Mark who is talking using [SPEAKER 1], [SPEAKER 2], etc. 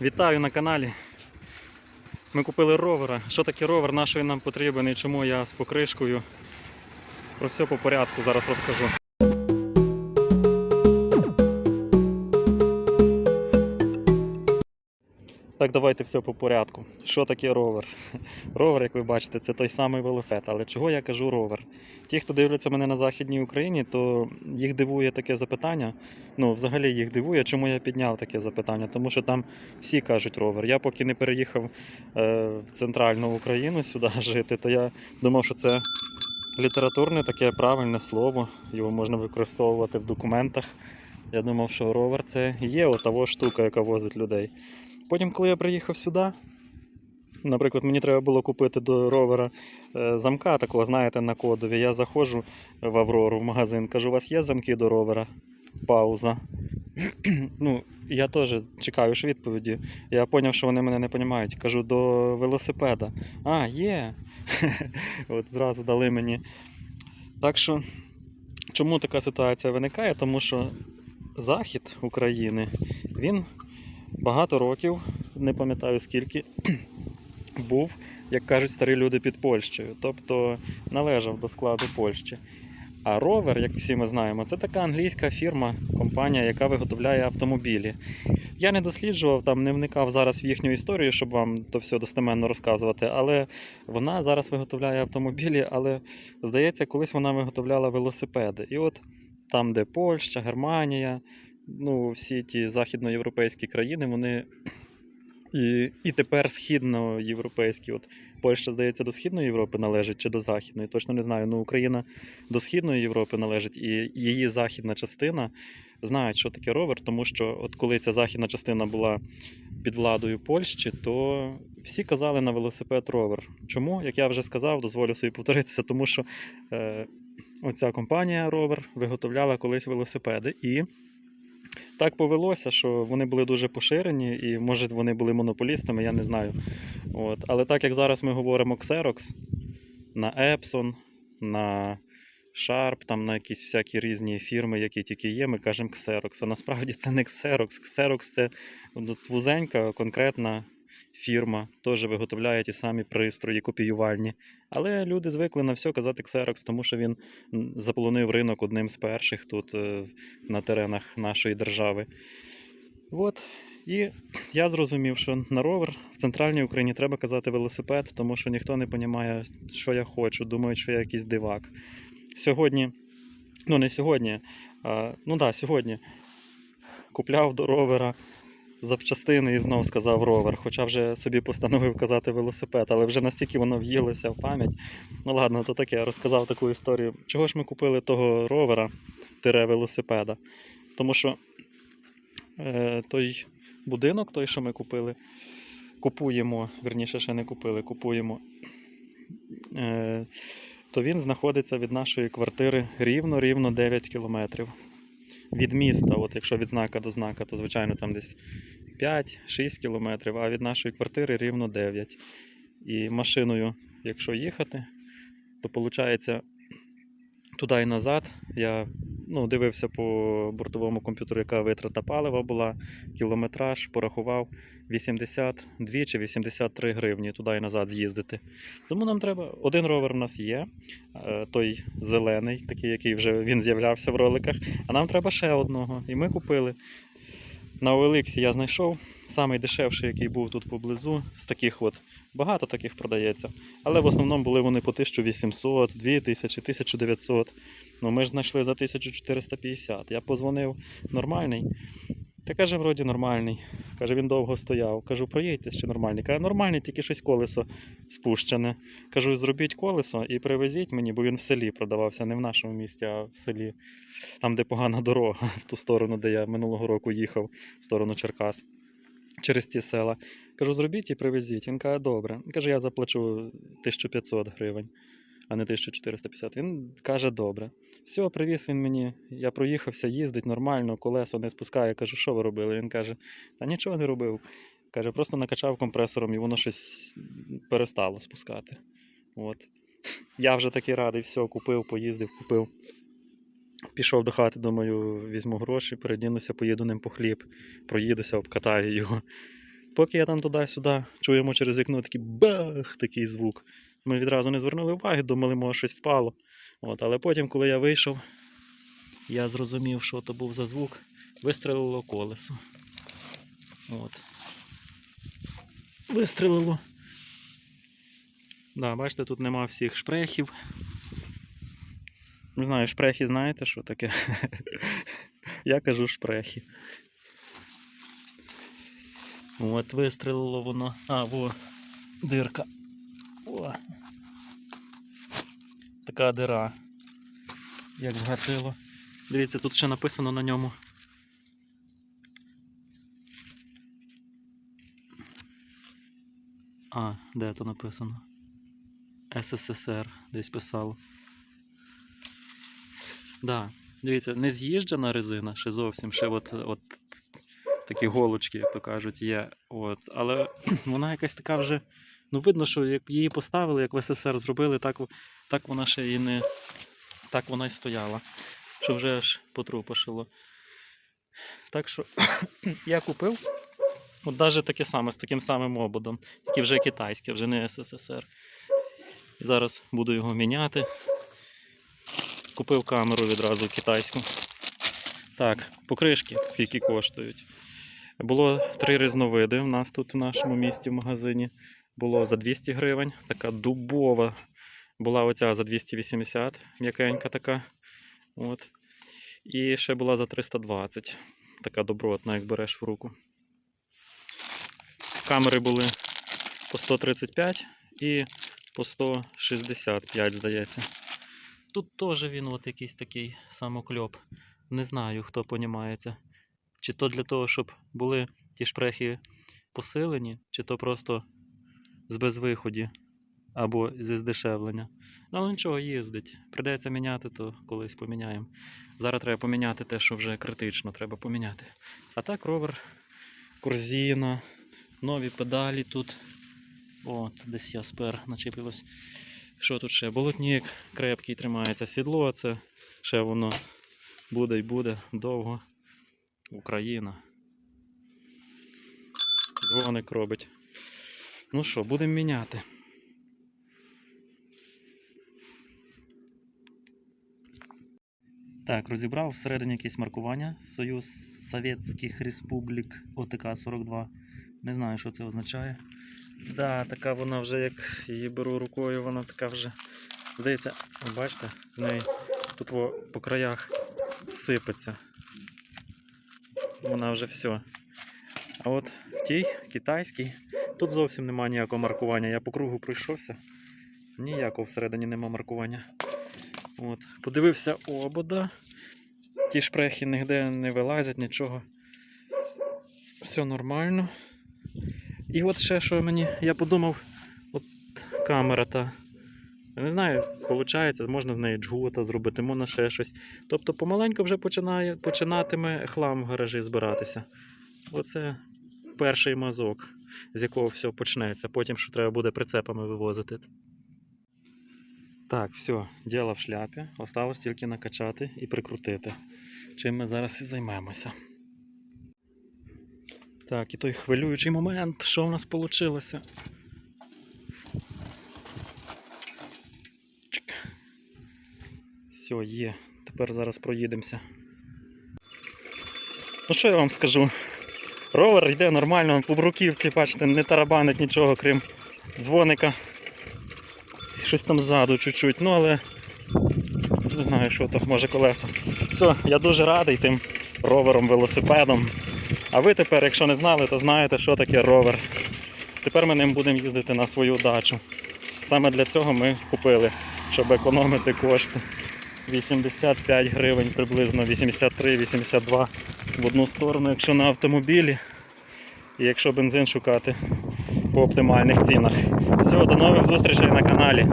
[SPEAKER 1] Вітаю на каналі. Ми купили ровера. Що таке ровер, на що він нам потрібен і чому я з покришкою. Про все по порядку зараз розкажу. Так, давайте все по порядку. Що таке ровер? Ровер, як ви бачите, це той самий велосипед. Але чого я кажу ровер? Ті, хто дивляться мене на Західній Україні, то їх дивує таке запитання. Ну, взагалі їх дивує, чому я підняв таке запитання. Тому що там всі кажуть ровер. Я поки не переїхав е, в центральну Україну сюди жити, то я думав, що це літературне таке правильне слово. Його можна використовувати в документах. Я думав, що ровер це є отава штука, яка возить людей. Потім, коли я приїхав сюди, наприклад, мені треба було купити до ровера е, замка, такого, знаєте, на кодові. Я заходжу в Аврору в магазин, кажу, у вас є замки до ровера? Пауза. ну, я теж чекаю ж відповіді. Я зрозумів, що вони мене не розуміють. Кажу, до велосипеда. А, є. От зразу дали мені. Так що, чому така ситуація виникає? Тому що захід України, він багато років, не пам'ятаю скільки, був, як кажуть старі люди, під Польщею, тобто належав до складу Польщі. А ровер, як всі ми знаємо, це така англійська фірма, компанія, яка виготовляє автомобілі. Я не досліджував там, не вникав зараз в їхню історію, щоб вам то все достеменно розказувати, але вона зараз виготовляє автомобілі, але здається, колись вона виготовляла велосипеди. І от там, де Польща, Германія, ну, всі ті західноєвропейські країни, вони і, і тепер східноєвропейські. От Польща, здається, до Східної Європи належить чи до Західної, точно не знаю. Ну, Україна до Східної Європи належить, і її західна частина знають, що таке ровер, тому що от коли ця західна частина була під владою Польщі, то всі казали на велосипед ровер. Чому? Як я вже сказав, дозволю собі повторитися, тому що е, оця компанія ровер виготовляла колись велосипеди і. Так повелося, що вони були дуже поширені, і може вони були монополістами, я не знаю. От. Але так як зараз ми говоримо Xerox, на Epson, на Sharp, там на якісь всякі різні фірми, які тільки є, ми кажемо Xerox. А насправді це не Xerox. Xerox це вузенька, конкретна фірма, теж виготовляє ті самі пристрої, копіювальні. Але люди звикли на все казати Xerox, тому що він заполонив ринок одним з перших тут е, на теренах нашої держави. От. І я зрозумів, що на ровер в центральній Україні треба казати велосипед, тому що ніхто не розуміє, що я хочу, думають, що я якийсь дивак. Сьогодні, ну не сьогодні, а, ну так, да, сьогодні купляв до ровера запчастини і знов сказав ровер, хоча вже собі постановив казати велосипед, але вже настільки воно в'їлося в пам'ять. Ну ладно, то таке, розказав таку історію. Чого ж ми купили того ровера, тире велосипеда? Тому що е, той будинок, той, що ми купили, купуємо, верніше, ще не купили, купуємо. Е, то він знаходиться від нашої квартири рівно-рівно 9 кілометрів. Від міста, от якщо від знака до знака, то звичайно там десь 5-6 кілометрів, а від нашої квартири рівно 9. І машиною, якщо їхати, то виходить туди і назад. Я ну, дивився по бортовому комп'ютеру, яка витрата палива була, кілометраж, порахував 82 чи 83 гривні туди і назад з'їздити. Тому нам треба. Один ровер у нас є, е, той зелений, такий, який вже він з'являвся в роликах. А нам треба ще одного. І ми купили. На OLX я знайшов самий дешевший, який був тут поблизу. З таких от багато таких продається. Але в основному були вони по 1800, 2000, 1900. Ну ми ж знайшли за 1450. Я позвонив нормальний. Та каже, вроді нормальний. Каже, він довго стояв. Кажу, проїдьтесь чи нормальний. Каже, нормальний, тільки щось колесо спущене. Кажу, зробіть колесо і привезіть мені, бо він в селі продавався, не в нашому місті, а в селі. Там, де погана дорога, в ту сторону, де я минулого року їхав, в сторону Черкас. Через ті села. Кажу, зробіть і привезіть. Він каже, добре. Каже, я заплачу 1500 гривень, а не 1450. Він каже, добре. Все, привіз він мені. Я проїхався, їздить нормально, колесо не спускає. Кажу, що ви робили? Він каже, та нічого не робив. Каже, просто накачав компресором і воно щось перестало спускати. От. Я вже такий радий, все, купив, поїздив, купив. Пішов до хати, думаю, візьму гроші, передінуся, поїду ним по хліб, проїдуся, обкатаю його. Поки я там туди-сюди чуємо через вікно такий бах, такий звук. Ми відразу не звернули уваги, думали, може щось впало. От, але потім, коли я вийшов, я зрозумів, що то був за звук. Вистрелило колесо. От. Вистрелило. Да, бачите, тут нема всіх шпрехів. Не знаю, шпрехи знаєте, що таке? Я кажу шпрехи. От вистрелило воно. А, во, дирка. О. Така дира. Як згатило. Дивіться, тут ще написано на ньому. А, де то написано? СССР десь писало. Да, дивіться, не з'їжджена резина, ще зовсім, ще от, от такі голочки, як то кажуть, є. От. Але вона якась така вже. Ну, видно, що як її поставили, як в СССР зробили, так, так вона ще і не. Так вона й стояла. Що вже аж потрупашило. Так що я купив. От навіть таке саме з таким самим ободом, тільки вже китайське, вже не СССР. І зараз буду його міняти. Купив камеру відразу китайську. Так, покришки скільки коштують. Було три різновиди у нас тут в нашому місті в магазині. Було за 200 гривень, така дубова. Була оця за 280, м'якенька така. От. І ще була за 320. Така добротна, як береш в руку. Камери були по 135 і по 165, здається. Тут теж він от якийсь такий самокльоп. Не знаю, хто понімається. Чи то для того, щоб були ті шпрехи посилені, чи то просто з безвиході або зі здешевлення. Ну, але нічого, їздить. Придеться міняти, то колись поміняємо. Зараз треба поміняти те, що вже критично треба поміняти. А так ровер, корзина, нові педалі тут. От, десь я спер начепилось. Що тут ще? Болотник крепкий тримається, сідло, це ще воно буде і буде довго. Україна. Дзвоник робить. Ну що, будемо міняти. Так, розібрав всередині якісь маркування. Союз Совєтських Республік ОТК 42. Не знаю, що це означає. Да, така вона вже, як її беру рукою, вона така вже. Здається, бачите, з неї тут по краях сипеться. Вона вже все. А от в тій китайській тут зовсім немає ніякого маркування. Я по кругу пройшовся. Ніякого всередині нема маркування. От. Подивився обода. Ті шпрехи ніде не вилазять, нічого. Все нормально. І от ще що мені, я подумав, от камера та. Не знаю, виходить, можна з неї джгута зробити, можна ще щось. Тобто помаленьку вже починає, починатиме хлам в гаражі збиратися. Оце перший мазок, з якого все почнеться. Потім що треба буде прицепами вивозити. Так, все, діло в шляпі. Осталось тільки накачати і прикрутити. Чим ми зараз і займемося. Так, і той хвилюючий момент, що в нас вийшло. Все, є. Тепер зараз проїдемося. Ну що я вам скажу? Ровер йде нормально, по бруківці, бачите, не тарабанить нічого, крім дзвоника. Щось там ззаду чуть-чуть, ну але не знаю, що то, може колеса. Все, я дуже радий тим ровером, велосипедом. А ви тепер, якщо не знали, то знаєте, що таке ровер. Тепер ми ним будемо їздити на свою дачу. Саме для цього ми купили, щоб економити кошти. 85 гривень приблизно, 83-82 в одну сторону, якщо на автомобілі. І якщо бензин шукати по оптимальних цінах. Все, до нових зустрічей на каналі.